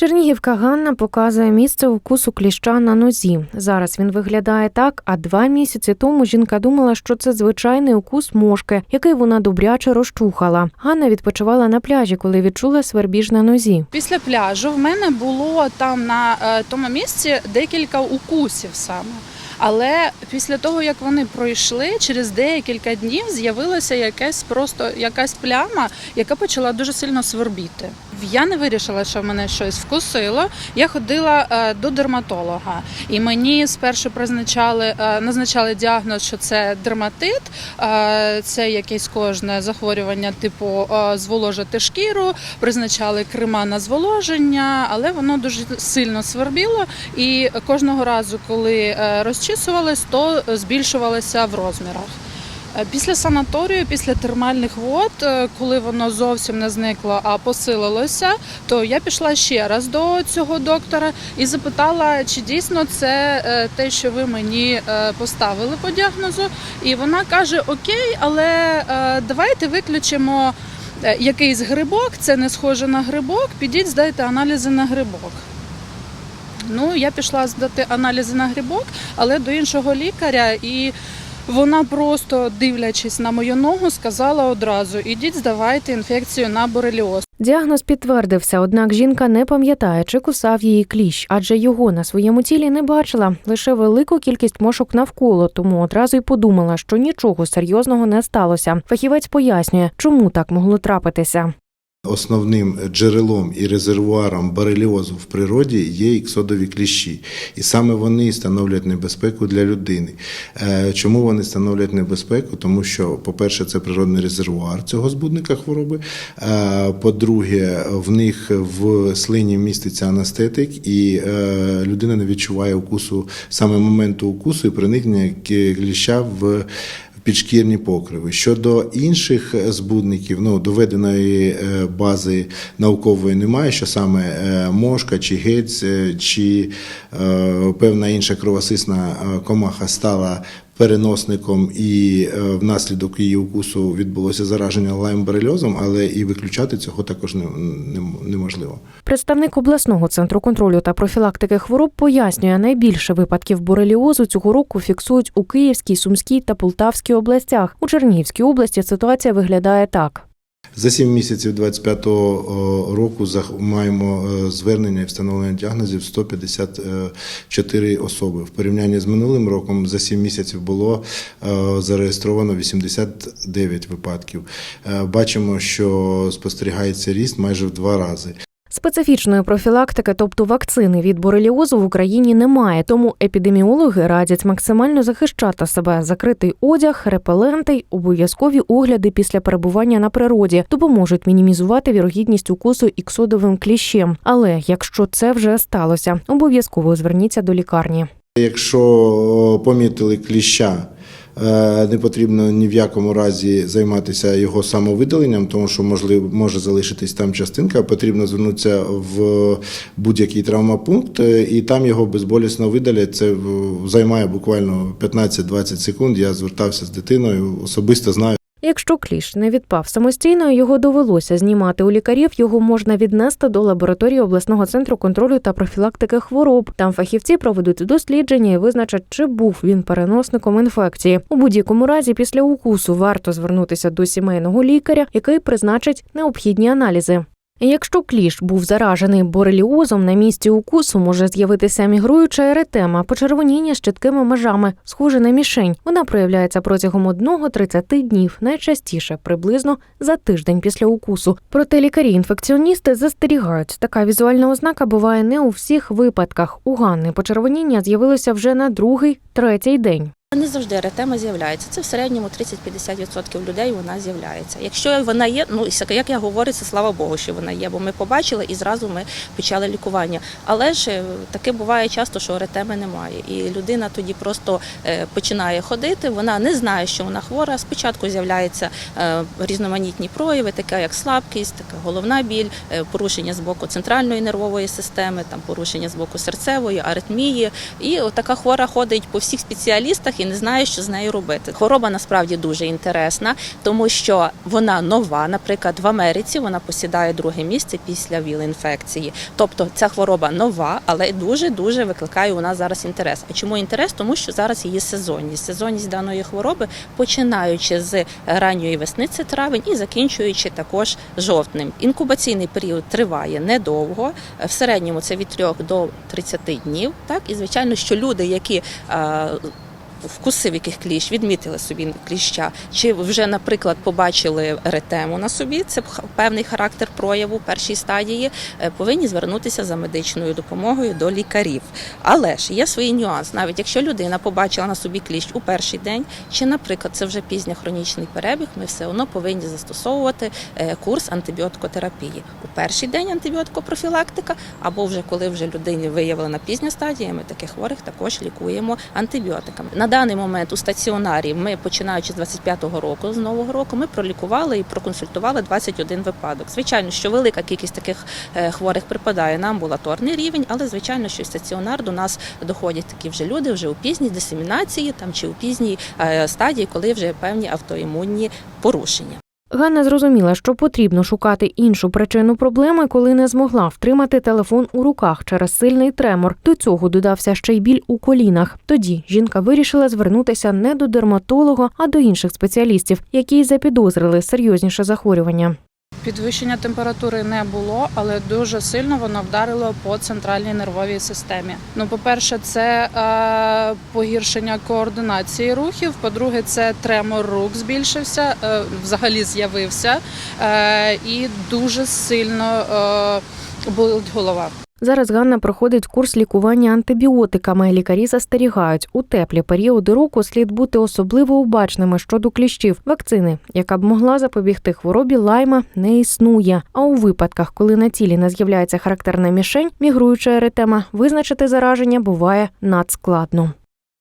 Чернігівка Ганна показує місце укусу кліща на нозі. Зараз він виглядає так, а два місяці тому жінка думала, що це звичайний укус мошки, який вона добряче розчухала. Ганна відпочивала на пляжі, коли відчула свербіж на нозі. Після пляжу в мене було там на е, тому місці декілька укусів саме. Але після того, як вони пройшли, через декілька днів з'явилася якась просто якась пляма, яка почала дуже сильно свербіти. Я не вирішила, що мене щось вкусило. Я ходила е, до дерматолога, і мені спершу призначали е, назначали діагноз, що це дерматит, е, це якесь кожне захворювання, типу зволожити шкіру, призначали крема на зволоження, але воно дуже сильно свербіло. І кожного разу, коли розчісувалось, то збільшувалося в розмірах. Е, Після санаторію, після термальних вод, е, коли воно зовсім не зникло, а посилилося, то я пішла ще раз до цього доктора і запитала, чи дійсно це е, те, що ви мені поставили по діагнозу. І вона каже: Окей, але давайте виключимо якийсь грибок, це не схоже на грибок. Підіть, здайте аналізи на грибок. Ну, я пішла здати аналізи на грибок, але до іншого лікаря, і вона просто, дивлячись на мою ногу, сказала одразу: ідіть, здавайте інфекцію на бореліоз. Діагноз підтвердився, однак жінка не пам'ятає, чи кусав її кліщ, адже його на своєму тілі не бачила, лише велику кількість мошок навколо, тому одразу й подумала, що нічого серйозного не сталося. Фахівець пояснює, чому так могло трапитися. Основним джерелом і резервуаром бореліозу в природі є іксодові кліщі, і саме вони становлять небезпеку для людини. Е, Чому вони становлять небезпеку? Тому що, по-перше, це природний резервуар цього збудника хвороби. Е, По-друге, в них в слині міститься анестетик, і е, людина не відчуває укусу саме моменту укусу і проникнення кліща в підшкірні покриви. Щодо інших збудників, ну доведеної е, бази наукової немає, що саме е, мошка чи гець, е, чи е, певна інша кровосисна е, комаха стала. Переносником і е, внаслідок її укусу відбулося зараження лаймборельозом, але і виключати цього також не- не- неможливо. Представник обласного центру контролю та профілактики хвороб пояснює, найбільше випадків бореліозу цього року фіксують у Київській, Сумській та Полтавській областях. У Чернігівській області ситуація виглядає так. За 7 місяців 25-го року зах- маємо е, звернення і встановлення діагнозів 154 особи. В порівнянні з минулим роком за 7 місяців було е, зареєстровано 89 випадків. Е, Бачимо, що спостерігається ріст майже в два рази. Специфічної профілактики, тобто вакцини від бореліозу в Україні немає, тому епідеміологи радять максимально захищати себе. Закритий одяг, репеленти й обов'язкові огляди після перебування на природі допоможуть мінімізувати вірогідність укусу іксодовим кліщем. Але якщо це вже сталося, обов'язково зверніться до лікарні. Якщо помітили кліща, не потрібно ні в якому разі займатися його самовидаленням, тому що можливо може залишитись там частинка. Потрібно звернутися в будь-який травмопункт, е, і там його безболісно видалять. Це е, займає буквально 15-20 секунд. Я звертався з дитиною, особисто знаю. Якщо кліщ не відпав самостійно, його довелося знімати у лікарів. Його можна віднести до лабораторії обласного центру контролю та профілактики хвороб. Там фахівці проведуть дослідження і визначать, чи був він переносником інфекції. У будь-якому разі, після укусу варто звернутися до сімейного лікаря, який призначить необхідні аналізи. Якщо кліщ був заражений бореліозом, на місці укусу може з'явитися мігруюча еретема, почервоніння з чіткими межами, схоже на мішень. Вона проявляється протягом 1-30 днів, найчастіше приблизно за тиждень після укусу. Проте лікарі-інфекціоністи застерігають, така візуальна ознака буває не у всіх випадках. У Ганни почервоніння з'явилося вже на другий, третій день. Не завжди еретема з'являється. Це в середньому 30-50% людей вона з'являється. Якщо вона є, ну як я говорю, це слава Богу, що вона є, бо ми побачили і зразу ми почали лікування. Але ж е, таке буває часто, що еретеми немає, і людина тоді просто е, починає ходити. Вона не знає, що вона хвора. Спочатку з'являються е, різноманітні прояви, таке як слабкість, така головна біль, порушення з боку центральної нервової системи, там порушення з боку серцевої, аритмії. І така хвора ходить по всіх спеціалістах і не знає, що з нею робити. Хвороба насправді дуже інтересна, тому що вона нова. Наприклад, в Америці вона посідає друге місце після ВІЛ-інфекції. Тобто ця хвороба нова, але дуже дуже викликає у нас зараз інтерес. А чому інтерес? Тому що зараз її сезонність. Сезонність даної хвороби, починаючи з ранньої весни, це травень, і закінчуючи також жовтнем. Інкубаційний період триває недовго. В середньому це від 3 до 30 днів. Так і звичайно, що люди, які е, Вкусив яких кліщ, відмітили собі кліща, чи вже, наприклад, побачили ретему на собі, це певний характер прояву в першій стадії, е, повинні звернутися за медичною допомогою до лікарів. Але ж є свій нюанс. Навіть якщо людина побачила на собі кліщ у перший день, чи, наприклад, це вже пізньо хронічний перебіг, ми все одно повинні застосовувати е, курс антибіотикотерапії. У перший день антибіотикопрофілактика, або вже коли вже людині виявлена пізня стадія, ми таких хворих також лікуємо антибіотиками. Даний момент у стаціонарі ми, починаючи з 25-го року, з нового року, ми пролікували і проконсультували 21 випадок. Звичайно, що велика кількість таких е, хворих припадає на амбулаторний рівень, але звичайно, що стаціонар до нас доходять такі вже люди вже у пізній дисемінації там чи у пізній е, стадії, коли вже певні автоімунні порушення. Ганна зрозуміла, що потрібно шукати іншу причину проблеми, коли не змогла втримати телефон у руках через сильний тремор. До цього додався ще й біль у колінах. Тоді жінка вирішила звернутися не до дерматолога, а до інших спеціалістів, які запідозрили серйозніше захворювання. Підвищення температури не було, але дуже сильно воно вдарило по центральній нервовій системі. Ну, по-перше, це е, погіршення координації рухів. По-друге, це тремор рук збільшився, е, взагалі з'явився, е, і дуже сильно е, болить голова. Зараз Ганна проходить курс лікування антибіотиками. Лікарі застерігають, у теплі періоди року слід бути особливо обачними щодо кліщів. Вакцини, яка б могла запобігти хворобі лайма, не існує. А у випадках, коли на тілі не з'являється характерна мішень, мігруюча еретема, визначити зараження буває надскладно.